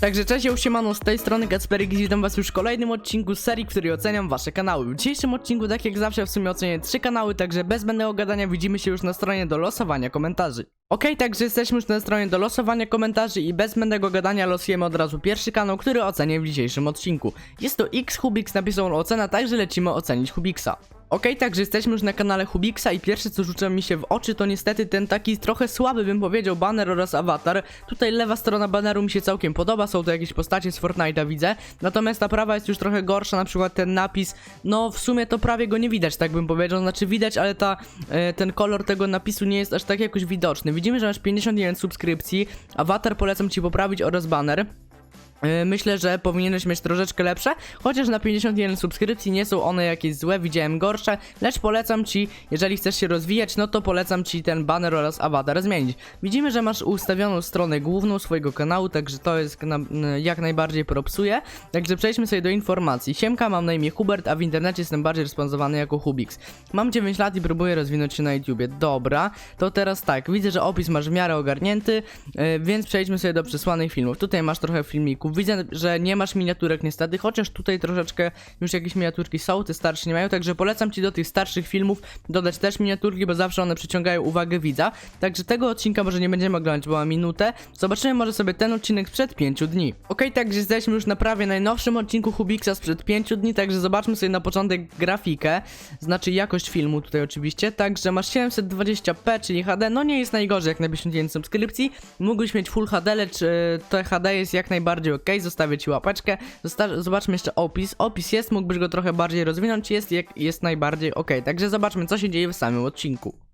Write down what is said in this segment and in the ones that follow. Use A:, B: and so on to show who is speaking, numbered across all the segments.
A: Także cześć, ja siemano, z tej strony Kacperyk i witam was już w kolejnym odcinku serii, w której oceniam wasze kanały. W dzisiejszym odcinku, tak jak zawsze, w sumie ocenię trzy kanały, także bez zbędnego gadania widzimy się już na stronie do losowania komentarzy. Okej, także jesteśmy już na stronie do losowania komentarzy i bez zbędnego gadania losujemy od razu pierwszy kanał, który ocenię w dzisiejszym odcinku. Jest to X Hubix, napisał ocena, także lecimy ocenić Hubixa. Okej, także jesteśmy już na kanale Hubixa i pierwsze co rzuca mi się w oczy to niestety ten taki trochę słaby bym powiedział banner oraz awatar. Tutaj lewa strona baneru mi się całkiem podoba, są to jakieś postacie z Fortnite'a widzę. Natomiast ta prawa jest już trochę gorsza, na przykład ten napis, no w sumie to prawie go nie widać, tak bym powiedział. Znaczy widać, ale ta, e, ten kolor tego napisu nie jest aż tak jakoś widoczny. Widzimy, że masz 51 subskrypcji, awatar polecam ci poprawić oraz banner. Yy, Myślę, że powinieneś mieć troszeczkę lepsze, chociaż na 51 subskrypcji nie są one jakieś złe, widziałem gorsze, lecz polecam ci, jeżeli chcesz się rozwijać, no to polecam ci ten banner oraz awatar zmienić. Widzimy, że masz ustawioną stronę główną swojego kanału, także to jest n- jak najbardziej propsuje. Także przejdźmy sobie do informacji. Siemka, mam na imię Hubert, a w internecie jestem bardziej responsowany jako Hubix. Mam 9 lat i próbuję rozwinąć się na YouTubie. Dobra, to teraz tak, widzę, że opis masz w miarę ogarnięty, yy, więc przejdźmy sobie do przesłanych filmów. Tutaj masz trochę filmików. Widzę, że nie masz miniaturek niestety, chociaż tutaj troszeczkę już jakieś miniaturki są, te starsze nie mają, także polecam ci do tych starszych filmów dodać też miniaturki, bo zawsze one przyciągają uwagę widza. Także tego odcinka może nie będziemy oglądać, bo ma minutę. Zobaczymy może sobie ten odcinek sprzed 5 dni. Okej, także jesteśmy już na prawie najnowszym odcinku Hubixa sprzed 5 dni, także zobaczmy sobie na początek grafikę, znaczy jakość filmu tutaj oczywiście. Także masz 720p, czyli HD, no nie jest najgorzej jak na 51 subskrypcji. Mógłbyś mieć Full HD, lecz e, to HD jest jak najbardziej ok. Zostawię ci łapeczkę. Zosta- zobaczmy jeszcze opis. Opis jest, mógłbyś go trochę bardziej rozwinąć, jest, jak, jest najbardziej ok. Także zobaczmy, co się dzieje w samym odcinku.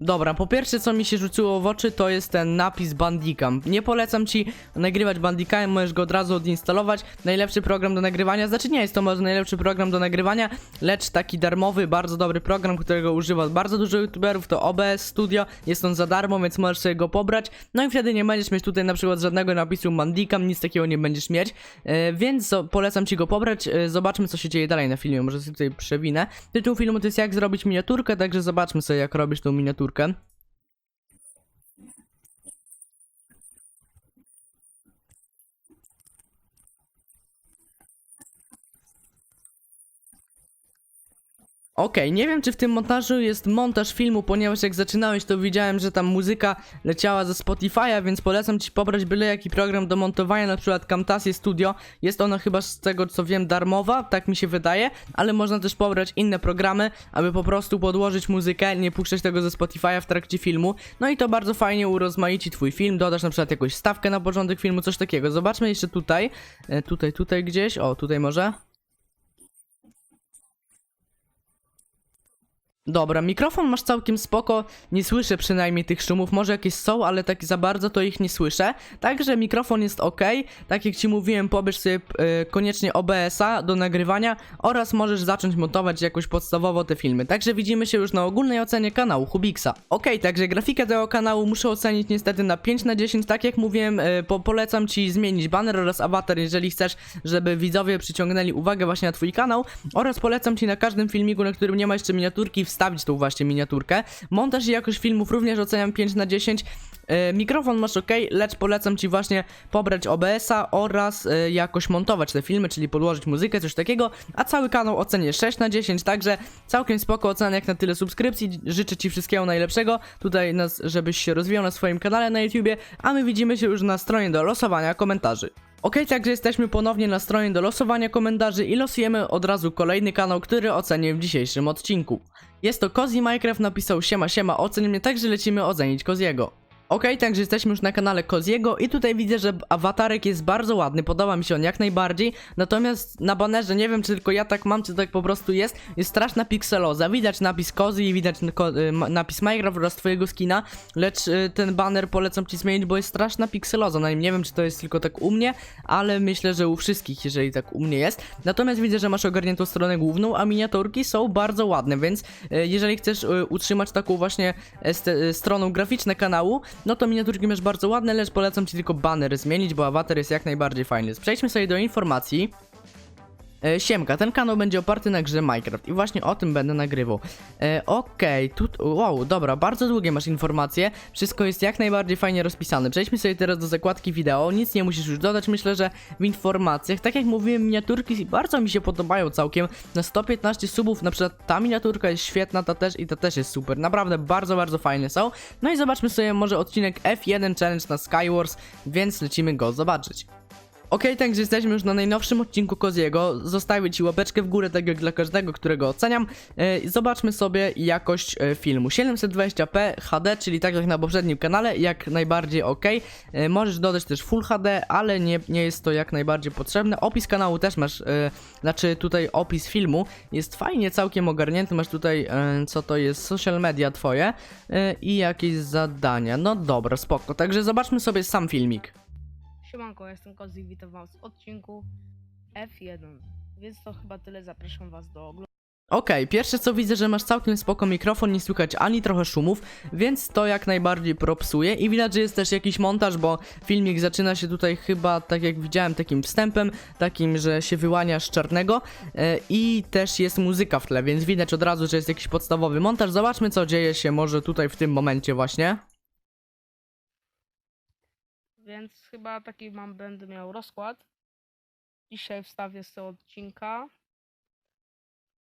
A: Dobra, po pierwsze co mi się rzuciło w oczy to jest ten napis Bandicam. Nie polecam ci nagrywać Bandicamem, możesz go od razu odinstalować. Najlepszy program do nagrywania, znaczy nie jest to może najlepszy program do nagrywania, lecz taki darmowy, bardzo dobry program, którego używa bardzo dużo youtuberów, to OBS Studio. Jest on za darmo, więc możesz sobie go pobrać. No i wtedy nie będziesz mieć tutaj na przykład żadnego napisu Bandicam, nic takiego nie będziesz mieć. E, więc zo- polecam ci go pobrać. E, zobaczmy co się dzieje dalej na filmie, może sobie tutaj przewinę. Tytuł filmu to jest jak zrobić miniaturkę, także zobaczmy sobie jak robisz tą miniaturkę. Gürkan Okej, nie wiem czy w tym montażu jest montaż filmu, ponieważ jak zaczynałeś to widziałem, że tam muzyka leciała ze Spotify'a, więc polecam ci pobrać byle jaki program do montowania, na przykład Camtasia Studio. Jest ona chyba z tego co wiem darmowa, tak mi się wydaje, ale można też pobrać inne programy, aby po prostu podłożyć muzykę, nie puszczać tego ze Spotify'a w trakcie filmu. No i to bardzo fajnie urozmaici twój film, dodasz na przykład jakąś stawkę na początek filmu, coś takiego. Zobaczmy jeszcze tutaj, e, tutaj, tutaj gdzieś, o tutaj może. Dobra, mikrofon masz całkiem spoko, nie słyszę przynajmniej tych szumów, może jakieś są, ale tak za bardzo to ich nie słyszę. Także mikrofon jest ok, tak jak ci mówiłem, pobierz sobie e, koniecznie OBS-a do nagrywania oraz możesz zacząć montować jakoś podstawowo te filmy. Także widzimy się już na ogólnej ocenie kanału Hubixa. Ok, także grafikę tego kanału muszę ocenić niestety na 5 na 10, tak jak mówiłem, e, po polecam ci zmienić banner oraz awatar, jeżeli chcesz, żeby widzowie przyciągnęli uwagę właśnie na twój kanał oraz polecam ci na każdym filmiku, na którym nie ma jeszcze miniaturki, wstawić tą właśnie miniaturkę. Montaż i jakość filmów również oceniam 5 na 10. E, mikrofon masz ok, lecz polecam ci właśnie pobrać OBS-a oraz e, jakoś montować te filmy, czyli podłożyć muzykę, coś takiego, a cały kanał ocenię 6 na 10, także całkiem spoko ocena jak na tyle subskrypcji. Życzę ci wszystkiego najlepszego, tutaj nas, żebyś się rozwijał na swoim kanale na YouTubie, a my widzimy się już na stronie do losowania komentarzy. Ok, także jesteśmy ponownie na stronie do losowania komentarzy i losujemy od razu kolejny kanał, który ocenię w dzisiejszym odcinku. Jest to Cozy Minecraft, napisał siema siema, oceń mnie, także lecimy ocenić Koziego. Okej, także jesteśmy już na kanale Koziego i tutaj widzę, że awatarek jest bardzo ładny, podoba mi się on jak najbardziej, natomiast na banerze, nie wiem czy tylko ja tak mam, czy tak po prostu jest, jest straszna pikseloza, widać napis Kozy i widać y, napis Minecraft oraz twojego skina, lecz y, ten baner polecam ci zmienić, bo jest straszna pikseloza. Na nim, nie wiem czy to jest tylko tak u mnie, ale myślę, że u wszystkich, jeżeli tak u mnie jest, natomiast widzę, że masz ogarniętą stronę główną, a miniaturki są bardzo ładne, więc y, jeżeli chcesz utrzymać taką właśnie y, stroną graficzną kanału, no to miniaturki masz bardzo ładne, lecz polecam ci tylko banner zmienić, bo awatar jest jak najbardziej fajny. Przejdźmy sobie do informacji. E, Siemka, ten kanał będzie oparty na grze Minecraft i właśnie o tym będę nagrywał. E, Okej, tu, wow, dobra, bardzo długie masz informacje, wszystko jest jak najbardziej fajnie rozpisane. Przejdźmy sobie teraz do zakładki wideo, nic nie musisz już dodać, myślę, że w informacjach, tak jak mówiłem, miniaturki bardzo mi się podobają całkiem. Na 115 subów, na przykład ta miniaturka jest świetna, ta też i ta też jest super, naprawdę bardzo, bardzo fajne są. No i zobaczmy sobie może odcinek F1 Challenge na Skywars, więc lecimy go zobaczyć. Okej, także jesteśmy już na najnowszym odcinku Koziego. Zostawię Ci łapeczkę w górę, tak jak dla każdego, którego oceniam. E, zobaczmy sobie jakość e, filmu. 720p HD, czyli tak jak na poprzednim kanale, jak najbardziej ok. E, możesz dodać też Full HD, ale nie, nie jest to jak najbardziej potrzebne. Opis kanału też masz, znaczy tutaj opis filmu jest fajnie całkiem ogarnięty. Masz tutaj, co to jest, social media Twoje i jakieś zadania. No dobra, spoko. Także zobaczmy sobie sam filmik.
B: Siemanko, jestem Kozy i witam was w odcinku F1. Więc to chyba tyle, zapraszam was do oglądania.
A: Okej, pierwsze co widzę, że masz całkiem spoko mikrofon, nie słychać ani trochę szumów, więc to jak najbardziej propsuje i widać, że jest też jakiś montaż, bo filmik zaczyna się tutaj chyba, tak jak widziałem, takim wstępem, takim, że się wyłania z czarnego e, i też jest muzyka w tle, więc widać od razu, że jest jakiś podstawowy montaż. Zobaczmy co dzieje się może tutaj w tym momencie właśnie.
B: Więc chyba taki mam, będę miał rozkład. Dzisiaj wstawię z tego odcinka.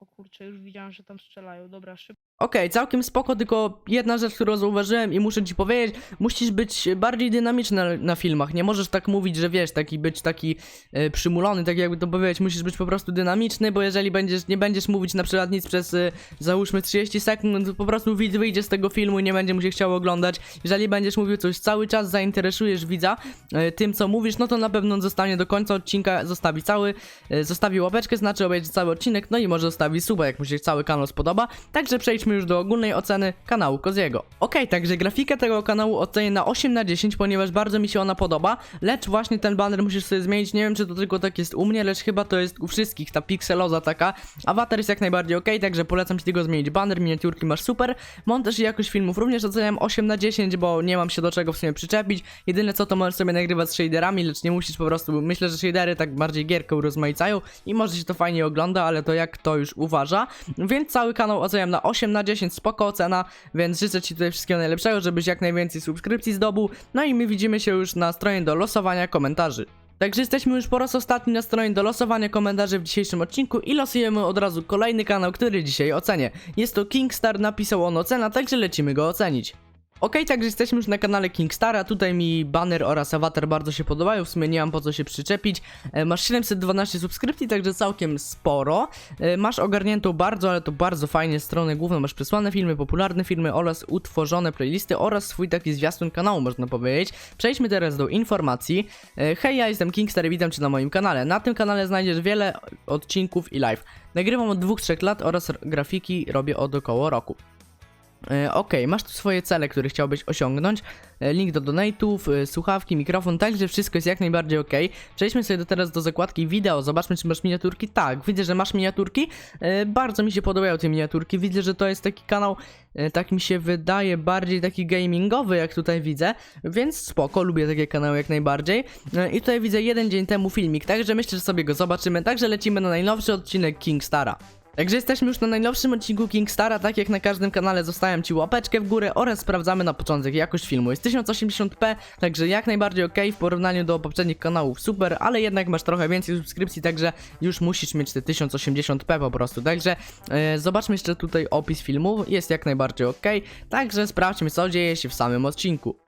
B: O kurczę, już widziałem, że tam strzelają. Dobra, szybko.
A: Okej, całkiem spoko, tylko jedna rzecz, którą zauważyłem i muszę ci powiedzieć, musisz być bardziej dynamiczny na, na filmach, nie możesz tak mówić, że wiesz, taki być taki e, przymulony, tak jakby to powiedzieć, musisz być po prostu dynamiczny, bo jeżeli będziesz, nie będziesz mówić na przykład nic przez, e, załóżmy 30 sekund, to po prostu widz wyjdzie z tego filmu i nie będzie mu się chciał oglądać, jeżeli będziesz mówił coś cały czas, zainteresujesz widza e, tym, co mówisz, no to na pewno on zostanie do końca odcinka, zostawi cały, e, zostawi łapeczkę, znaczy obejrzy cały odcinek, no i może zostawi suba, jak mu się cały kanał spodoba, także przejdźmy już do ogólnej oceny kanału Koziego. Okej, także grafikę tego kanału ocenię na 8 na 10, ponieważ bardzo mi się ona podoba, lecz właśnie ten banner musisz sobie zmienić, nie wiem czy to tylko tak jest u mnie, lecz chyba to jest u wszystkich, ta pikseloza taka, awatar jest jak najbardziej ok, także polecam ci tego zmienić, banner, miniaturki masz super, montaż i jakość filmów również oceniam 8 na 10, bo nie mam się do czego w sumie przyczepić, jedyne co to możesz sobie nagrywać z shaderami, lecz nie musisz po prostu, myślę, że shadery tak bardziej gierkę urozmaicają i może się to fajnie ogląda, ale to jak to już uważa, więc cały kanał oceniam na 8 na 10, spoko ocena, więc życzę ci tutaj wszystkiego najlepszego, żebyś jak najwięcej subskrypcji zdobył, no i my widzimy się już na stronie do losowania komentarzy. Także jesteśmy już po raz ostatni na stronie do losowania komentarzy w dzisiejszym odcinku i losujemy od razu kolejny kanał, który dzisiaj ocenię. Jest to Kingstar, napisał on ocena, także lecimy go ocenić. Okej, także jesteśmy już na kanale Kingstara, tutaj mi banner oraz awatar bardzo się podobają, w sumie nie mam po co się przyczepić. E, masz 712 subskrypcji, także całkiem sporo. E, masz ogarniętą bardzo, ale to bardzo fajnie stronę główną, masz przesłane filmy, popularne filmy oraz utworzone playlisty oraz swój taki zwiastun kanału, można powiedzieć. Przejdźmy teraz do informacji. E, hej, ja jestem Kingstar i witam Cię na moim kanale. Na tym kanale znajdziesz wiele odcinków i live. Nagrywam od 2-3 lat oraz grafiki robię od około roku. E, Okej, masz tu swoje cele, które chciałbyś osiągnąć. E, Link do donate'ów, e, słuchawki, mikrofon, także wszystko jest jak najbardziej ok. Przejdźmy sobie do, teraz do zakładki wideo, zobaczmy czy masz miniaturki. Tak, widzę, że masz miniaturki. Bardzo mi się podobają te miniaturki. Widzę, że to jest taki kanał, tak mi się wydaje, bardziej taki gamingowy, jak tutaj widzę. Więc spoko, lubię takie kanały jak najbardziej. I tutaj widzę jeden dzień temu filmik, także myślę, że sobie go zobaczymy. Także lecimy na najnowszy odcinek Kingstara. Także jesteśmy już na najnowszym odcinku Kingstara, tak jak na każdym kanale zostawiam Ci łapeczkę w górę oraz sprawdzamy na początek jakość filmu. Jest 1080p, także jak najbardziej ok w porównaniu do poprzednich kanałów, super, ale jednak masz trochę więcej subskrypcji, także już musisz mieć te 1080p po prostu. Także e, zobaczmy jeszcze tutaj opis filmu, jest jak najbardziej ok, także sprawdźmy co dzieje się w samym odcinku.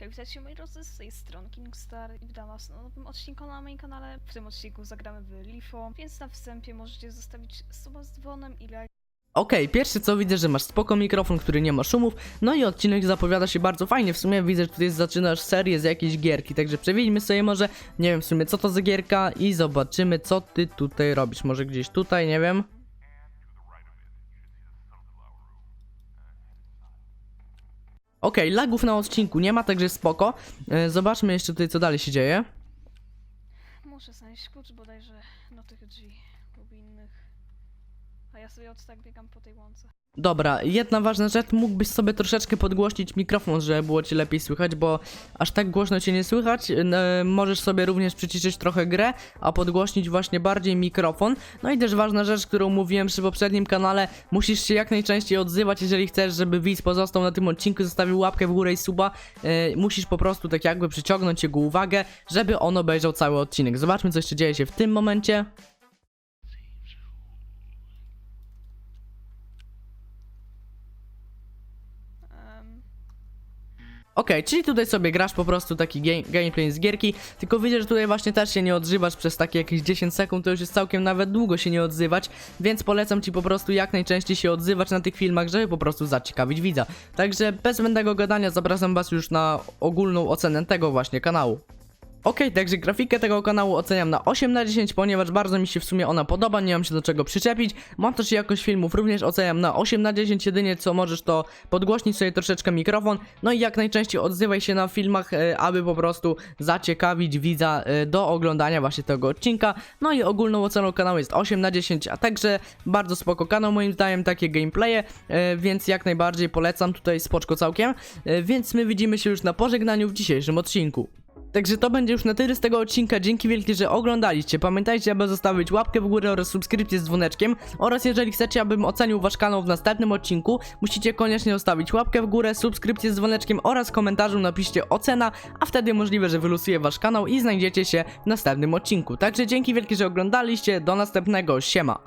C: Hej, witajcie moi drodzy, z tej strony Kingstar i witam was na nowym odcinku na moim kanale. W tym odcinku zagramy w Lifo, więc na wstępie możecie zostawić suba z dzwonem i like.
A: Okej, pierwsze co widzę, że masz spoko mikrofon, który nie ma szumów, no i odcinek zapowiada się bardzo fajnie, w sumie widzę, że tutaj zaczynasz serię z jakiejś gierki, także przewiedźmy sobie może, nie wiem w sumie co to za gierka i zobaczymy co ty tutaj robisz, może gdzieś tutaj, nie wiem. Okej, lagów na odcinku nie ma, także spoko, E, zobaczmy jeszcze tutaj co dalej się dzieje.
C: Muszę znaleźć klucz bodajże do tych drzwi lub innych. A ja sobie od tak biegam po tej łące.
A: Dobra, jedna ważna rzecz, mógłbyś sobie troszeczkę podgłośnić mikrofon, żeby było ci lepiej słychać, bo aż tak głośno cię nie słychać. E, możesz sobie również przyciszyć trochę grę, a podgłośnić właśnie bardziej mikrofon. No i też ważna rzecz, którą mówiłem przy poprzednim kanale, musisz się jak najczęściej odzywać, jeżeli chcesz, żeby widz pozostał na tym odcinku, zostawił łapkę w górę i suba. E, musisz po prostu tak jakby przyciągnąć jego uwagę, żeby on obejrzał cały odcinek. Zobaczmy, co jeszcze dzieje się w tym momencie. Okej, czyli tutaj sobie grasz po prostu taki game, gameplay z gierki, tylko widzę, że tutaj właśnie też się nie odzywasz przez takie jakieś 10 sekund, to już jest całkiem nawet długo się nie odzywać, więc polecam ci po prostu jak najczęściej się odzywać na tych filmach, żeby po prostu zaciekawić widza. Także bez zbędnego gadania zapraszam was już na ogólną ocenę tego właśnie kanału. Okej, także grafikę tego kanału oceniam na 8 na 10, ponieważ bardzo mi się w sumie ona podoba, nie mam się do czego przyczepić. Montaż i jakość filmów również oceniam na 8 na 10, jedynie co możesz to podgłośnić sobie troszeczkę mikrofon, no i jak najczęściej odzywaj się na filmach, e, aby po prostu zaciekawić widza e, do oglądania właśnie tego odcinka. No i ogólną oceną kanału jest 8 na 10, a także bardzo spoko kanał moim zdaniem, takie gameplaye, e, więc jak najbardziej polecam, tutaj spoczko całkiem, więc my widzimy się już na pożegnaniu w dzisiejszym odcinku. Także to będzie już na tyle z tego odcinka. Dzięki wielkie, że oglądaliście. Pamiętajcie, aby zostawić łapkę w górę oraz subskrypcję z dzwoneczkiem. Oraz jeżeli chcecie, abym ocenił wasz kanał w następnym odcinku, musicie koniecznie zostawić łapkę w górę, subskrypcję z dzwoneczkiem oraz komentarzu napiszcie ocena, a wtedy możliwe, że wylosuję wasz kanał i znajdziecie się w następnym odcinku. Także dzięki wielkie, że oglądaliście. Do następnego. Siema.